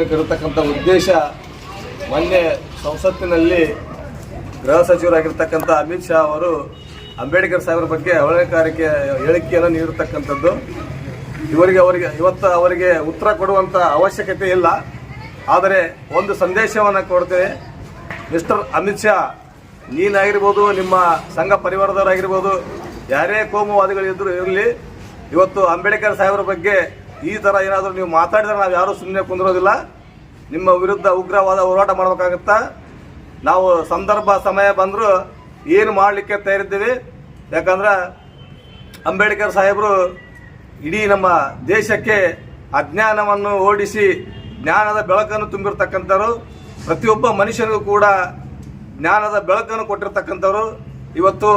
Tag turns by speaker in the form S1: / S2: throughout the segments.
S1: ಇರತಕ್ಕಂಥ ಉದ್ದೇಶ ಮೊನ್ನೆ ಸಂಸತ್ತಿನಲ್ಲಿ ಗೃಹ ಸಚಿವರಾಗಿರ್ತಕ್ಕಂಥ ಅಮಿತ್ ಶಾ ಅವರು ಅಂಬೇಡ್ಕರ್ ಸಾಹೇಬರ ಬಗ್ಗೆ ಅವಳಕಾರಿಕೆ ಹೇಳಿಕೆಯನ್ನು ನೀಡಿರ್ತಕ್ಕಂಥದ್ದು. ಇವರಿಗೆ ಅವರಿಗೆ ಇವತ್ತು ಅವರಿಗೆ ಉತ್ತರ ಕೊಡುವಂಥ ಅವಶ್ಯಕತೆ ಇಲ್ಲ. ಆದರೆ ಒಂದು ಸಂದೇಶವನ್ನು ಕೊಡ್ತೇವೆ ಮಿಸ್ಟರ್ ಅಮಿತ್ ಶಾ, ನೀನಾಗಿರ್ಬೋದು, ನಿಮ್ಮ ಸಂಘ ಪರಿವಾರದವರಾಗಿರ್ಬೋದು, ಯಾರೇ ಕೋಮುವಾದಿಗಳಿದ್ರು ಇರಲಿ, ಇವತ್ತು ಅಂಬೇಡ್ಕರ್ ಸಾಹೇಬರ ಬಗ್ಗೆ ಈ ಥರ ಏನಾದರೂ ನೀವು ಮಾತಾಡಿದ್ರೆ ನಾವು ಯಾರೂ ಸುಮ್ಮನೆ ಕುಂದಿರೋದಿಲ್ಲ. ನಿಮ್ಮ ವಿರುದ್ಧ ಉಗ್ರವಾದ ಹೋರಾಟ ಮಾಡಬೇಕಾಗತ್ತಾ? ನಾವು ಸಂದರ್ಭ, ಸಮಯ ಬಂದರೂ ಏನು ಮಾಡಲಿಕ್ಕೆ ತಯಾರಿದ್ದೀವಿ? ಯಾಕಂದ್ರೆ ಅಂಬೇಡ್ಕರ್ ಸಾಹೇಬರು ಇಡೀ ನಮ್ಮ ದೇಶಕ್ಕೆ ಅಜ್ಞಾನವನ್ನು ಓಡಿಸಿ ಜ್ಞಾನದ ಬೆಳಕನ್ನು ತುಂಬಿರ್ತಕ್ಕಂಥವ್ರು. ಪ್ರತಿಯೊಬ್ಬ ಮನುಷ್ಯನಿಗೂ ಕೂಡ ಜ್ಞಾನದ ಬೆಳಕನ್ನು ಕೊಟ್ಟಿರ್ತಕ್ಕಂಥವ್ರು. ಇವತ್ತು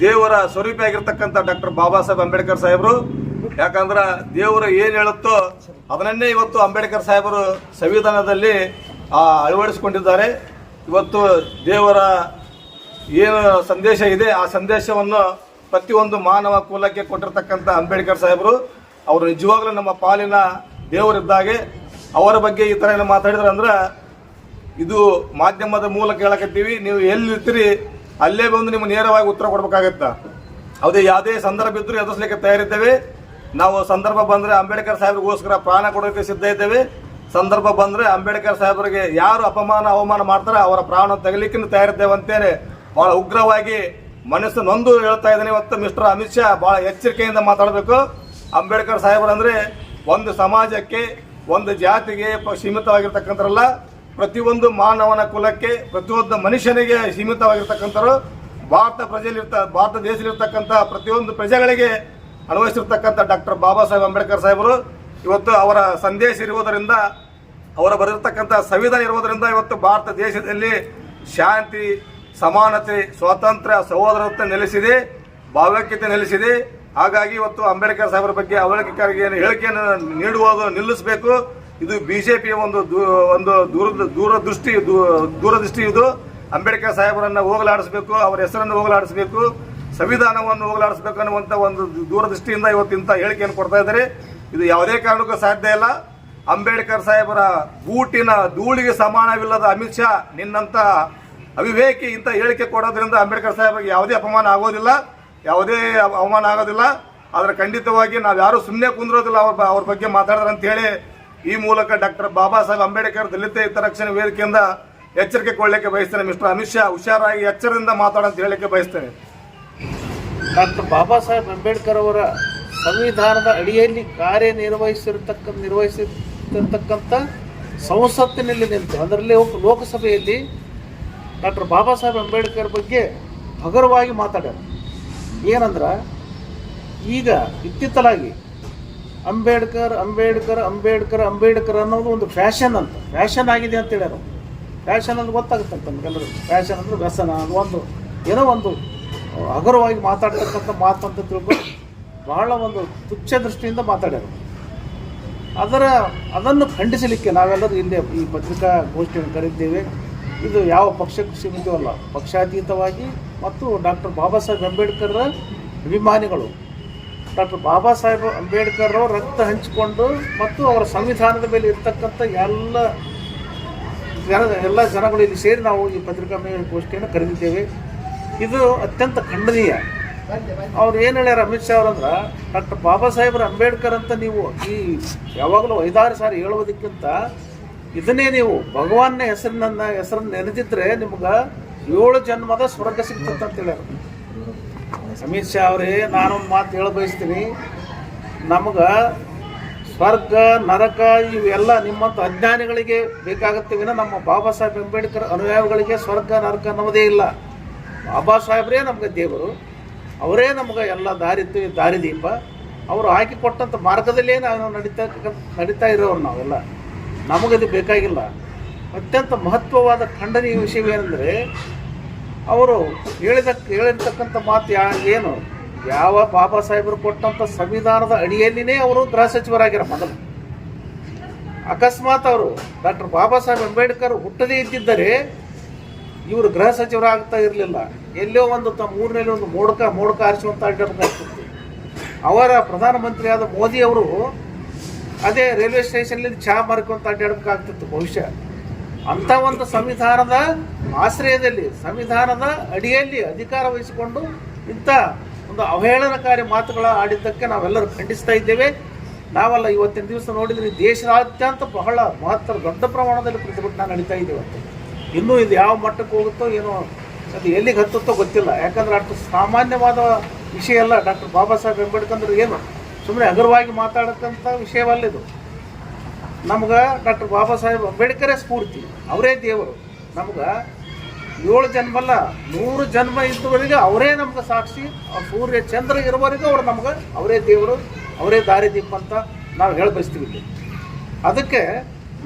S1: ದೇವರ ಸ್ವರೂಪಿಯಾಗಿರ್ತಕ್ಕಂಥ ಡಾಕ್ಟರ್ ಬಾಬಾ ಸಾಹೇಬ್ ಅಂಬೇಡ್ಕರ್ ಸಾಹೇಬರು. ಯಾಕಂದ್ರೆ ದೇವರು ಏನು ಹೇಳುತ್ತೋ ಅದನ್ನೇ ಇವತ್ತು ಅಂಬೇಡ್ಕರ್ ಸಾಹೇಬರು ಸಂವಿಧಾನದಲ್ಲಿ ಆ, ಅಳವಡಿಸಿಕೊಂಡಿದ್ದಾರೆ. ಇವತ್ತು ದೇವರ ಏನು ಸಂದೇಶ ಇದೆ ಆ ಸಂದೇಶವನ್ನು ಪ್ರತಿಯೊಂದು ಮಾನವ ಕುಲಕ್ಕೆ ಕೊಟ್ಟಿರ್ತಕ್ಕಂಥ ಅಂಬೇಡ್ಕರ್ ಸಾಹೇಬರು ಅವರು ನಿಜವಾಗ್ಲೂ ನಮ್ಮ ಪಾಲಿನ ದೇವರಿದ್ದಾಗೆ. ಅವರ ಬಗ್ಗೆ ಈ ಥರ ಏನು ಮಾತಾಡಿದ್ರೆ ಅಂದ್ರೆ ಇದು ಮಾಧ್ಯಮದ ಮೂಲಕ ಹೇಳಕತ್ತೀವಿ. ನೀವು ಎಲ್ಲಿರ್ತೀರಿ ಅಲ್ಲೇ ಬಂದು ನಿಮ್ಗೆ ನೇರವಾಗಿ ಉತ್ತರ ಕೊಡ್ಬೇಕಾಗತ್ತ? ಅದೇ ಯಾವುದೇ ಸಂದರ್ಭ ಇದ್ದರೂ ಎದುರಿಸಲಿಕ್ಕೆ ತಯಾರಿದ್ದೇವೆ. ನಾವು ಸಂದರ್ಭ ಬಂದ್ರೆ ಅಂಬೇಡ್ಕರ್ ಸಾಹೇಬ್ರಿಗೋಸ್ಕರ ಪ್ರಾಣ ಕೊಡೋಕೆ ಸಿದ್ಧ ಇದ್ದೇವೆ. ಸಂದರ್ಭ ಬಂದ್ರೆ ಅಂಬೇಡ್ಕರ್ ಸಾಹೇಬರಿಗೆ ಯಾರು ಅಪಮಾನ, ಅವಮಾನ ಮಾಡ್ತಾರೆ ಅವರ ಪ್ರಾಣ ತೆಗಲಿಕ್ಕೆ ತಯಾರಿದ್ದೇವೆ ಅಂತೇಳಿ ಬಹಳ ಉಗ್ರವಾಗಿ ಮನಸ್ಸು ನೊಂದು ಹೇಳ್ತಾ ಇದ್ದಾನೆ ಇವತ್ತು ಮಿಸ್ಟರ್ ಅಮಿತ್ ಶಾ, ಬಹಳ ಎಚ್ಚರಿಕೆಯಿಂದ ಮಾತಾಡಬೇಕು. ಅಂಬೇಡ್ಕರ್ ಸಾಹೇಬರಂದ್ರೆ ಒಂದು ಸಮಾಜಕ್ಕೆ, ಒಂದು ಜಾತಿಗೆ ಸೀಮಿತವಾಗಿರ್ತಕ್ಕಂಥರಲ್ಲ ಪ್ರತಿಯೊಂದು ಮಾನವನ ಕುಲಕ್ಕೆ, ಪ್ರತಿಯೊಂದು ಮನುಷ್ಯನಿಗೆ ಸೀಮಿತವಾಗಿರ್ತಕ್ಕಂಥವ್ರು. ಭಾರತ ಪ್ರಜೆಯಲ್ಲಿರ್ತ, ಭಾರತ ದೇಶದಲ್ಲಿರ್ತಕ್ಕಂಥ ಪ್ರತಿಯೊಂದು ಪ್ರಜೆಗಳಿಗೆ ಅನ್ವಯಿಸಿರ್ತಕ್ಕಂಥ ಡಾಕ್ಟರ್ ಬಾಬಾ ಸಾಹೇಬ್ ಅಂಬೇಡ್ಕರ್ ಸಾಹೇಬರು ಇವತ್ತು ಅವರ ಸಂದೇಶ ಇರುವುದರಿಂದ, ಅವರ ಬರೆದಿರ್ತಕ್ಕಂಥ ಸಂವಿಧಾನ ಇರುವುದರಿಂದ ಇವತ್ತು ಭಾರತ ದೇಶದಲ್ಲಿ ಶಾಂತಿ, ಸಮಾನತೆ, ಸ್ವಾತಂತ್ರ್ಯ, ಸಹೋದರತ್ವ ನೆಲೆಸಿದೆ, ಭಾವೈಕ್ಯತೆ ನೆಲೆಸಿದೆ. ಹಾಗಾಗಿ ಇವತ್ತು ಅಂಬೇಡ್ಕರ್ ಸಾಹೇಬರ ಬಗ್ಗೆ ಅವಲೋಕಿಕರಿಗೆ ಹೇಳಿಕೆಯನ್ನು ನೀಡುವುದು ನಿಲ್ಲಿಸಬೇಕು. ಇದು ಬಿಜೆಪಿಯ ಒಂದು ಒಂದು ದೂರ ದೂರದೃಷ್ಟಿ ದೂರದೃಷ್ಟಿ ಇದು. ಅಂಬೇಡ್ಕರ್ ಸಾಹೇಬರನ್ನು ಹೋಗಲಾಡಿಸಬೇಕು, ಅವರ ಹೆಸರನ್ನು ಹೋಗಲಾಡಿಸಬೇಕು. ಸಂವಿಧಾನವನ್ನು ಹೋಗಲಾಡಿಸಬೇಕು ಅನ್ನುವಂಥ ಒಂದು ದೂರದೃಷ್ಟಿಯಿಂದ ಇವತ್ತಿಂತ ಹೇಳಿಕೆಯನ್ನು ಕೊಡ್ತಾ ಇದ್ದಾರೆ. ಇದು ಯಾವುದೇ ಕಾರಣಕ್ಕೂ ಸಾಧ್ಯ ಇಲ್ಲ. ಅಂಬೇಡ್ಕರ್ ಸಾಹೇಬರ ಬೂಟಿನ ಧೂಳಿಗೆ ಸಮಾನವಿಲ್ಲದ ಅಮಿತ್ ಶಾ ನಿನ್ನಂತ ಅವಿವೇಕಿ ಇಂಥ ಹೇಳಿಕೆ ಕೊಡೋದ್ರಿಂದ ಅಂಬೇಡ್ಕರ್ ಸಾಹೇಬರಿಗೆ ಯಾವುದೇ ಅಪಮಾನ ಆಗೋದಿಲ್ಲ. ಯಾವುದೇ ಅವ- ಅವಮಾನ ಆಗೋದಿಲ್ಲ. ಆದರೆ ಖಂಡಿತವಾಗಿ ನಾವು ಯಾರು ಸುಮ್ಮನೆ ಕುಂದಿರೋದಿಲ್ಲ, ಅವ್ರ ಅವ್ರ ಬಗ್ಗೆ ಮಾತಾಡಿದ್ರೆ ಅಂತ ಹೇಳಿ ಈ ಮೂಲಕ ಡಾಕ್ಟರ್ ಬಾಬಾ ಸಾಹೇಬ್ ಅಂಬೇಡ್ಕರ್ ದಲಿತ ಹಿತರಕ್ಷಣೆ ವೇದಿಕೆಯಿಂದ ಎಚ್ಚರಿಕೆ ಕೊಡಲಿಕ್ಕೆ ಬಯಸ್ತೇನೆ ಮಿಸ್ಟರ್ ಅಮಿತ್ ಶಾ. ಹುಷಾರಾಗಿ ಎಚ್ಚರದಿಂದ ಮಾತಾಡೋಂತ ಹೇಳಲಿಕ್ಕೆ ಬಯಸ್ತೇನೆ.
S2: ಡಾಕ್ಟರ್ ಬಾಬಾ ಸಾಹೇಬ್ ಅಂಬೇಡ್ಕರ್ ಅವರ ಸಂವಿಧಾನದ ಅಡಿಯಲ್ಲಿ ಕಾರ್ಯನಿರ್ವಹಿಸಿರ್ತಕ್ಕ, ನಿರ್ವಹಿಸಿರ್ತಕ್ಕಂಥ ಸಂಸತ್ತಿನಲ್ಲಿ ನಿಂತು, ಅದರಲ್ಲಿ ಲೋಕಸಭೆಯಲ್ಲಿ ಡಾಕ್ಟರ್ ಬಾಬಾ ಸಾಹೇಬ್ ಅಂಬೇಡ್ಕರ್ ಬಗ್ಗೆ ಹಗುರವಾಗಿ ಮಾತಾಡ್ಯಾರ. ಏನಂದ್ರೆ, ಈಗ ಇತ್ತಿತ್ತಲಾಗಿ ಅಂಬೇಡ್ಕರ್ ಅಂಬೇಡ್ಕರ್ ಅಂಬೇಡ್ಕರ್ ಅಂಬೇಡ್ಕರ್ ಅನ್ನೋದು ಒಂದು ಫ್ಯಾಷನ್ ಅಂತ, ಫ್ಯಾಷನ್ ಆಗಿದೆ ಅಂತ ಹೇಳ್ಯಾರ ಫ್ಯಾಷನ್ ಅಂದ್ರೆ ಗೊತ್ತಾಗುತ್ತೆ ನಮಗೆಲ್ಲರೂ ಫ್ಯಾಷನ್ ಅಂದ್ರೆ ವ್ಯಸನ ಅದು ಒಂದು ಏನೋ ಒಂದು ಹಗುರವಾಗಿ ಮಾತಾಡ್ತಕ್ಕಂಥ ಮಾತು ಅಂತ ತಿಳ್ಕೊಂಡು ಬಹಳ ಒಂದು ತುಚ್ಛ ದೃಷ್ಟಿಯಿಂದ ಮಾತಾಡ್ಯಾರ. ಅದರ ಅದನ್ನು ಖಂಡಿಸಲಿಕ್ಕೆ ನಾವೆಲ್ಲರೂ ಇಲ್ಲಿ ಈ ಪತ್ರಿಕಾ ಗೋಷ್ಠಿಯನ್ನು ಕರೆದಿದ್ದೇವೆ ಇದು ಯಾವ ಪಕ್ಷಕ್ಕೂ ಸೀಮಿತವಲ್ಲ, ಪಕ್ಷಾತೀತವಾಗಿ ಮತ್ತು ಡಾಕ್ಟರ್ ಬಾಬಾ ಸಾಹೇಬ್ ಅಂಬೇಡ್ಕರ್ ಅಭಿಮಾನಿಗಳು. ಡಾಕ್ಟರ್ ಬಾಬಾ ಸಾಹೇಬ್ ಅಂಬೇಡ್ಕರ್ ರಕ್ತ ಹಂಚಿಕೊಂಡು ಮತ್ತು ಅವರ ಸಂವಿಧಾನದ ಮೇಲೆ ಇರ್ತಕ್ಕಂಥ ಎಲ್ಲ ಜನ, ಎಲ್ಲ ಜನಗಳು ಇಲ್ಲಿ ಸೇರಿ ನಾವು ಈ ಪತ್ರಿಕಾ ಗೋಷ್ಠಿಯನ್ನು ಕರೆದಿದ್ದೇವೆ ಇದು ಅತ್ಯಂತ ಖಂಡನೀಯ. ಅವ್ರು ಏನು ಹೇಳ್ಯಾರ ಅಮಿತ್ ಶಾ ಅವ್ರಂದ್ರೆ, ಡಾಕ್ಟರ್ ಬಾಬಾ ಸಾಹೇಬ್ರ ಅಂಬೇಡ್ಕರ್ ಅಂತ ನೀವು ಈ ಯಾವಾಗಲೂ ಐದಾರು ಸಾರಿ ಹೇಳುವುದಕ್ಕಿಂತ ಇದನ್ನೇ ನೀವು ಭಗವಾನ್ನ ಹೆಸರಿನ ಹೆಸರನ್ನ ನೆನೆದಿದ್ರೆ ನಿಮ್ಗೆ ಏಳು ಜನ್ಮದ ಸ್ವರ್ಗ ಸಿಗ್ತಂತ ಹೇಳ್ಯಾರ. ಅಮಿತ್ ಶಾ ಅವರೇ, ನಾನೊಂದು ಮಾತು ಹೇಳ ಬಯಸ್ತೀನಿ. ನಮ್ಗೆ ಸ್ವರ್ಗ, ನರಕ ಇವೆಲ್ಲ ನಿಮ್ಮಂಥ ಅಜ್ಞಾನಿಗಳಿಗೆ ಬೇಕಾಗುತ್ತೆ ವಿನ ನಮ್ಮ ಬಾಬಾ ಸಾಹೇಬ್ ಅಂಬೇಡ್ಕರ್ ಅನುಯಾಯಿಗಳಿಗೆ ಸ್ವರ್ಗ, ನರಕ ಅನ್ನೋದೇ ಇಲ್ಲ. ಬಾಬಾ ಸಾಹೇಬ್ರೇ ನಮ್ಗೆ ದೇವರು. ಅವರೇ ನಮ್ಗೆ ಎಲ್ಲ ದಾರಿ ದಾರಿದೀಪ ಅವರು ಹಾಕಿಕೊಟ್ಟಂಥ ಮಾರ್ಗದಲ್ಲೇ ನಾವು ನಡೀತಾ ನಡೀತಾ ಇರೋರು ನಾವೆಲ್ಲ. ನಮಗದು ಬೇಕಾಗಿಲ್ಲ. ಅತ್ಯಂತ ಮಹತ್ವವಾದ ಖಂಡನೀಯ ವಿಷಯವೇನೆಂದರೆ, ಅವರು ಹೇಳಿದ, ಹೇಳಿರ್ತಕ್ಕಂಥ ಮಾತು ಯಾ, ಏನು? ಯಾವ ಬಾಬಾ ಸಾಹೇಬರು ಕೊಟ್ಟಂಥ ಸಂವಿಧಾನದ ಅಡಿಯಲ್ಲಿನೇ ಅವರು ಗೃಹ ಸಚಿವರಾಗಿರ ಮೊದಲು. ಅಕಸ್ಮಾತ್ ಅವರು ಡಾಕ್ಟರ್ ಬಾಬಾ ಸಾಹೇಬ್ ಅಂಬೇಡ್ಕರ್ ಹುಟ್ಟದೇ ಇದ್ದಿದ್ದರೆ ಇವರು ಗೃಹ ಸಚಿವರಾಗ್ತಾ ಇರಲಿಲ್ಲ. ಎಲ್ಲೋ ಒಂದು ತಮ್ಮ ಊರಿನಲ್ಲಿ ಒಂದು ಮೋಡಕ ಮೋಡಕ ಆರಿಸುವಂತ ಅಡ್ಡಬೇಕಾಗ್ತಿತ್ತು ಅವರ ಮೋದಿ ಅವರು ಅದೇ ರೈಲ್ವೆ ಸ್ಟೇಷನ್ಲಿ ಚಹಾ ಮಾರ್ಕೊಂತ ಅಡ್ಡಾಡಬೇಕಾಗ್ತಿತ್ತು ಬಹುಶಃ ಅಂಥ ಒಂದು ಸಂವಿಧಾನದ ಆಶ್ರಯದಲ್ಲಿ, ಸಂವಿಧಾನದ ಅಡಿಯಲ್ಲಿ ಅಧಿಕಾರ ವಹಿಸಿಕೊಂಡು ಇಂಥ ಒಂದು ಅವಹೇಳನಕಾರಿ ಮಾತುಗಳ ಆಡಿದ್ದಕ್ಕೆ ನಾವೆಲ್ಲರೂ ಖಂಡಿಸ್ತಾ ಇದ್ದೇವೆ. ನಾವೆಲ್ಲ ಇವತ್ತಿನ ದಿವಸ ನೋಡಿದ್ರೆ ದೇಶದಾದ್ಯಂತ ಬಹಳ ಮಹತ್ತರ ದೊಡ್ಡ ಪ್ರಮಾಣದಲ್ಲಿ ಪ್ರತಿಭಟನೆ ನಡೀತಾ ಇದೆ ಇವತ್ತು. ಇನ್ನೂ ಇದು ಯಾವ ಮಟ್ಟಕ್ಕೆ ಹೋಗುತ್ತೋ ಏನೋ ಅದು ಎಲ್ಲಿಗೆ ಹತ್ತುತ್ತೋ ಗೊತ್ತಿಲ್ಲ. ಯಾಕಂದ್ರೆ ಅಷ್ಟು ಸಾಮಾನ್ಯವಾದ ವಿಷಯ ಅಲ್ಲ. ಡಾಕ್ಟರ್ ಬಾಬಾ ಸಾಹೇಬ್ ಅಂಬೇಡ್ಕರ್ ಏನು ಸುಮ್ಮನೆ ಅಗರವಾಗಿ ಮಾತಾಡಕ್ಕಂಥ ವಿಷಯವಲ್ಲಿದು ನಮ್ಗೆ ಡಾಕ್ಟರ್ ಬಾಬಾ ಸಾಹೇಬ್ ಅಂಬೇಡ್ಕರೇ ಸ್ಫೂರ್ತಿ. ಅವರೇ ದೇವರು. ನಮ್ಗೆ ಏಳು ಜನ್ಮಲ್ಲ ನೂರು ಜನ್ಮ ಇದ್ದವರೆಗೆ ಅವರೇ ನಮ್ಗೆ ಸಾಕ್ಷಿ. ಆ ಸೂರ್ಯ ಚಂದ್ರ ಇರುವವರೆಗೂ ಅವ್ರು ನಮ್ಗೆ ಅವರೇ ದೇವರು, ಅವರೇ ದಾರಿದೀಪ ಅಂತ ನಾವು ಹೇಳಿ ಬಯಸ್ತೀವಿ ಇಲ್ಲಿ. ಅದಕ್ಕೆ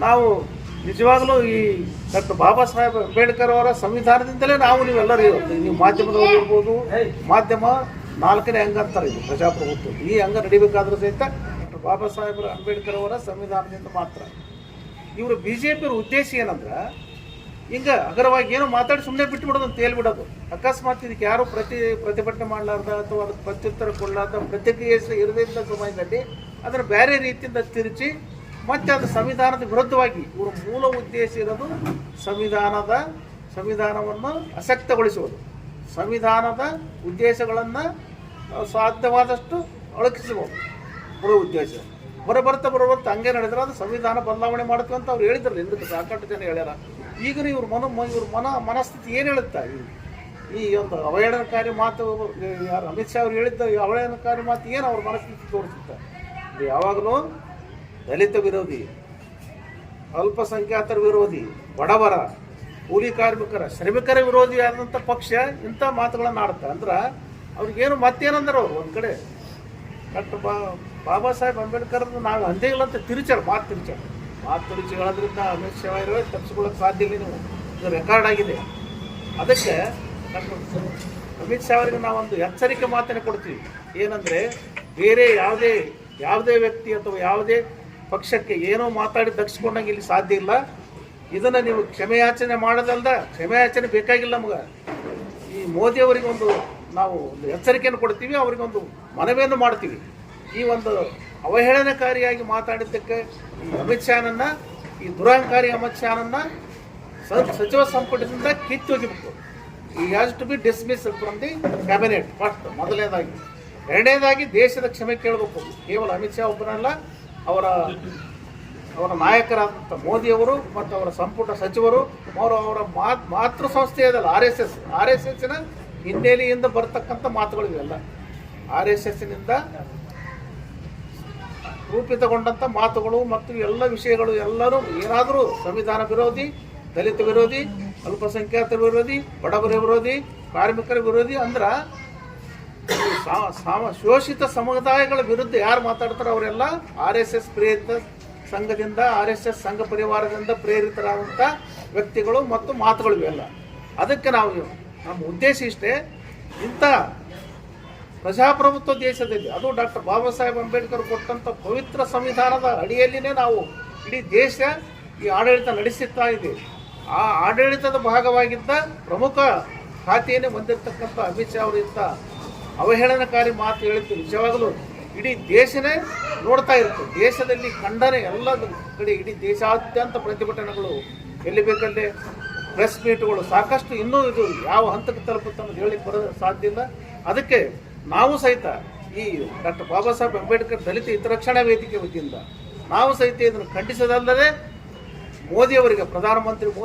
S2: ನಾವು ನಿಜವಾಗಲೂ ಈ ಡಾಕ್ಟರ್ ಬಾಬಾ ಸಾಹೇಬ್ ಅಂಬೇಡ್ಕರ್ ಅವರ ಸಂವಿಧಾನದಿಂದಲೇ ನಾವು ನೀವೆಲ್ಲರೂ ಇವತ್ತು ನೀವು ಮಾಧ್ಯಮದವರು ಇರ್ಬೋದು ಮಾಧ್ಯಮ ನಾಲ್ಕನೇ ಅಂಗ ಅಂತಾರೆ ಇದು ಪ್ರಜಾಪ್ರಭುತ್ವ. ಈ ಅಂಗ ನಡಿಬೇಕಾದ್ರೂ ಸಹಿತ ಡಾಕ್ಟರ್ ಬಾಬಾ ಸಾಹೇಬ್ ಅಂಬೇಡ್ಕರ್ ಅವರ ಸಂವಿಧಾನದಿಂದ ಮಾತ್ರ. ಇವರು ಬಿ ಜೆ ಪಿಯವ್ರ ಉದ್ದೇಶ ಏನಂದ್ರೆ ಹಿಂಗ ಅಗರವಾಗಿ ಏನೋ ಮಾತಾಡಿ ಸುಮ್ಮನೆ ಬಿಟ್ಟು ಬಿಡೋದು ಅಂತ ಹೇಳ್ಬಿಡೋದು. ಅಕಸ್ಮಾತ್ ಇದಕ್ಕೆ ಯಾರು ಪ್ರತಿ ಪ್ರತಿಭಟನೆ ಮಾಡಲಾರ್ದ ಅಥವಾ ಅದಕ್ಕೆ ಪ್ರತ್ಯುತ್ತರ ಕೊಡಲಾರ್ದ ಪ್ರತಿಕ್ರಿಯಿಸ ಇರದಿದ್ದ ಸಮಯದಲ್ಲಿ ಅದನ್ನು ಬೇರೆ ರೀತಿಯಿಂದ ತಿರುಚಿ ಮತ್ತೆ ಅದು ಸಂವಿಧಾನದ ವಿರುದ್ಧವಾಗಿ ಇವರ ಮೂಲ ಉದ್ದೇಶ ಇರೋದು ಸಂವಿಧಾನದ ಸಂವಿಧಾನವನ್ನು ಅಸಕ್ತಗೊಳಿಸುವುದು ಸಂವಿಧಾನದ ಉದ್ದೇಶಗಳನ್ನು ಸಾಧ್ಯವಾದಷ್ಟು ಅಳಕಿಸಬಹುದು ಮೂಲ ಉದ್ದೇಶ. ಬರಬರ್ತಾ ಬರ್ತಾ ಬರೋಬರ್ತಾ ಹಂಗೆ ನಡೆದ್ರೆ ಅದು ಸಂವಿಧಾನ ಬದಲಾವಣೆ ಮಾಡುತ್ತೆ ಅಂತ ಅವ್ರು ಹೇಳಿದ್ರಲ್ಲ, ಹಿಂದಕ್ಕೆ ಸಾಕಷ್ಟು ಜನ ಹೇಳ್ಯಾರ. ಈಗ ಇವ್ರ ಮನ ಇವ್ರ ಮನ, ಮನಸ್ಥಿತಿ ಏನು ಹೇಳುತ್ತಾ? ಈ- ಒಂದು ಅವಹೇಳನಕಾರಿ ಮಾತು, ಯಾರು ಅಮಿತ್ ಶಾ ಅವ್ರು ಹೇಳಿದ್ದ ಅವಹೇಳನಕಾರಿ ಮಾತು ಏನು ಅವ್ರ ಮನಸ್ಥಿತಿ ತೋರಿಸುತ್ತೆ? ಯಾವಾಗಲೂ ದಲಿತ ವಿರೋಧಿ, ಅಲ್ಪಸಂಖ್ಯಾತರ ವಿರೋಧಿ, ಬಡವರ, ಕೂಲಿ ಕಾರ್ಮಿಕರ, ಶ್ರಮಿಕರ ವಿರೋಧಿ ಆದಂಥ ಪಕ್ಷ ಇಂಥ ಮಾತುಗಳನ್ನು ಆಡುತ್ತೆ. ಅಂದ್ರೆ ಅವ್ರಿಗೇನು ಮತ್ತೇನಂದ್ರೆ ಅವ್ರು ಒಂದು ಕಡೆ ಡಾಕ್ಟರ್ ಬಾ, ಬಾಬಾ ಸಾಹೇಬ್ ಅಂಬೇಡ್ಕರ್ ನಾವು ಅಂದೇ ಇಲ್ಲ ಅಂತ ತಿರುಚಾರ ಮಾತು ತಿರುಚಾರ ಮಾತು ತಿರುಚಿ ಹೇಳೋದ್ರಿಂದ ಅಮಿತ್ ಶಾ ಇರೋ ತಪ್ಪಿಸ್ಕೊಳ್ಳೋಕೆ ಸಾಧ್ಯ ಇಲ್ಲ ನೀವು ಇದು ರೆಕಾರ್ಡ್ ಆಗಿದೆ. ಅದಕ್ಕೆ ಅಮಿತ್ ಶಾ ಅವರಿಗೆ ನಾವೊಂದು ಎಚ್ಚರಿಕೆ ಮಾತನ್ನು ಕೊಡ್ತೀವಿ. ಏನಂದರೆ ಬೇರೆ ಯಾವುದೇ ಯಾವುದೇ ವ್ಯಕ್ತಿ ಅಥವಾ ಯಾವುದೇ ಪಕ್ಷಕ್ಕೆ ಏನೋ ಮಾತಾಡಿ ದಕ್ಷಿಕೊಂಡಂಗೆ ಇಲ್ಲಿ ಸಾಧ್ಯ ಇಲ್ಲ. ಇದನ್ನು ನೀವು ಕ್ಷಮೆಯಾಚನೆ ಮಾಡೋದಲ್ದ ಕ್ಷಮೆಯಾಚನೆ ಬೇಕಾಗಿಲ್ಲ ನಮ್ಗೆ. ಈ ಮೋದಿಯವರಿಗೆ ಒಂದು ನಾವು ಒಂದು ಎಚ್ಚರಿಕೆಯನ್ನು ಕೊಡ್ತೀವಿ ಅವರಿಗೊಂದು ಮನವಿಯನ್ನು ಮಾಡ್ತೀವಿ. ಈ ಒಂದು ಅವಹೇಳನಕಾರಿಯಾಗಿ ಮಾತಾಡಿದ್ದಕ್ಕೆ ಈ ಅಮಿತ್ ಶಾನನ್ನು, ಈ ದುರಹಂಕಾರಿ ಅಮಿತ್ ಶಾನನ್ನ ಸಚಿವ ಸಂಪುಟದಿಂದ ಕಿತ್ತೊಗಿಬೇಕು ಈ has to be dismiss from the cabinet first, ಮೊದಲನೇದಾಗಿ. ಎರಡನೇದಾಗಿ ದೇಶದ ಕ್ಷಮೆ ಕೇಳಬೇಕು. ಕೇವಲ ಅಮಿತ್ ಶಾ ಒಬ್ಬರಲ್ಲ ಅವರ ಅವರ ನಾಯಕರಾದಂಥ ಮೋದಿಯವರು ಮತ್ತು ಅವರ ಸಂಪುಟ ಸಚಿವರು, ಅವರು ಅವರ ಮಾತ್ ಮಾತೃ ಸಂಸ್ಥೆ R S S, R S ಎಸ್ಸಿನ ಹಿನ್ನೆಲೆಯಿಂದ ಬರತಕ್ಕಂಥ ಮಾತುಗಳು ಇವೆಲ್ಲ. ಆರ್ ಎಸ್ ಎಸ್ಸಿನಿಂದ ರೂಪಿತಗೊಂಡಂಥ ಮಾತುಗಳು ಮತ್ತು ಎಲ್ಲ ವಿಷಯಗಳು ಎಲ್ಲರೂ ಏನಾದರೂ ಸಂವಿಧಾನ ವಿರೋಧಿ, ದಲಿತ ವಿರೋಧಿ ಅಲ್ಪಸಂಖ್ಯಾತರ ವಿರೋಧಿ, ಬಡವರ ವಿರೋಧಿ, ಕಾರ್ಮಿಕರ ವಿರೋಧಿ ಅಂದ್ರೆ ಶೋಷಿತ ಸಮುದಾಯಗಳ ವಿರುದ್ಧ ಯಾರು ಮಾತಾಡ್ತಾರೋ ಅವರೆಲ್ಲ ಆರ್ ಎಸ್ ಎಸ್ ಪ್ರೇರಿತ ಸಂಘದಿಂದ, ಆರ್ ಎಸ್ ಎಸ್ ಸಂಘ ಪರಿವಾರದಿಂದ ಪ್ರೇರಿತರಾದಂಥ ವ್ಯಕ್ತಿಗಳು ಮತ್ತು ಮಾತುಗಳು ಇವೆಲ್ಲ. ಅದಕ್ಕೆ ನಾವು ನಮ್ಮ ಉದ್ದೇಶ ಇಷ್ಟೇ, ಇಂಥ ಪ್ರಜಾಪ್ರಭುತ್ವ ದೇಶದಲ್ಲಿ, ಅದು ಡಾಕ್ಟರ್ ಬಾಬಾ ಸಾಹೇಬ್ ಅಂಬೇಡ್ಕರ್ ಕೊಟ್ಟಂಥ ಪವಿತ್ರ ಸಂವಿಧಾನದ ಅಡಿಯಲ್ಲಿನೇ ನಾವು ಇಡೀ ದೇಶ ಈ ಆಡಳಿತ ನಡೆಸುತ್ತಾ ಇದೆ. ಆ ಆಡಳಿತದ ಭಾಗವಾಗಿದ್ದ ಪ್ರಮುಖ ಖಾತೆಯನ್ನೇ ಹೊಂದಿರತಕ್ಕಂಥ ಅಮಿತ್ ಶಾ ಅವರಿಂದ ಅವಹೇಳನಕಾರಿ ಮಾತು ಹೇಳಿದ್ದು ನಿಜವಾಗಲೂ ಇಡೀ ದೇಶನೇ ನೋಡ್ತಾ ಇರುತ್ತೆ. ದೇಶದಲ್ಲಿ ಖಂಡನೆ ಎಲ್ಲ ಕಡೆ ಇಡೀ ದೇಶಾದ್ಯಂತ ಪ್ರತಿಭಟನೆಗಳು ಎಲ್ಲಿ ಬೇಕಲ್ಲೇ ಪ್ರೆಸ್ ಮೀಟ್ಗಳು ಸಾಕಷ್ಟು ಇನ್ನೂ ಇದು ಯಾವ ಹಂತಕ್ಕೆ ತಲುಪುತ್ತೆ ಅನ್ನೋದು ಹೇಳಿಕ್ಕೆ ಬರೋ ಸಾಧ್ಯ ಇಲ್ಲ. ಅದಕ್ಕೆ ನಾವು ಸಹಿತ ಈ ಡಾಕ್ಟರ್ ಬಾಬಾ ಸಾಹೇಬ್ ಅಂಬೇಡ್ಕರ್ ದಲಿತ ಹಿತರಕ್ಷಣಾ ವೇದಿಕೆ ವತಿಯಿಂದ ನಾವು ಸಹಿತ ಇದನ್ನು ಖಂಡಿಸದಲ್ಲದೆ ಮೋದಿಯವರಿಗೆ ಪ್ರಧಾನಮಂತ್ರಿ ಮೋದಿ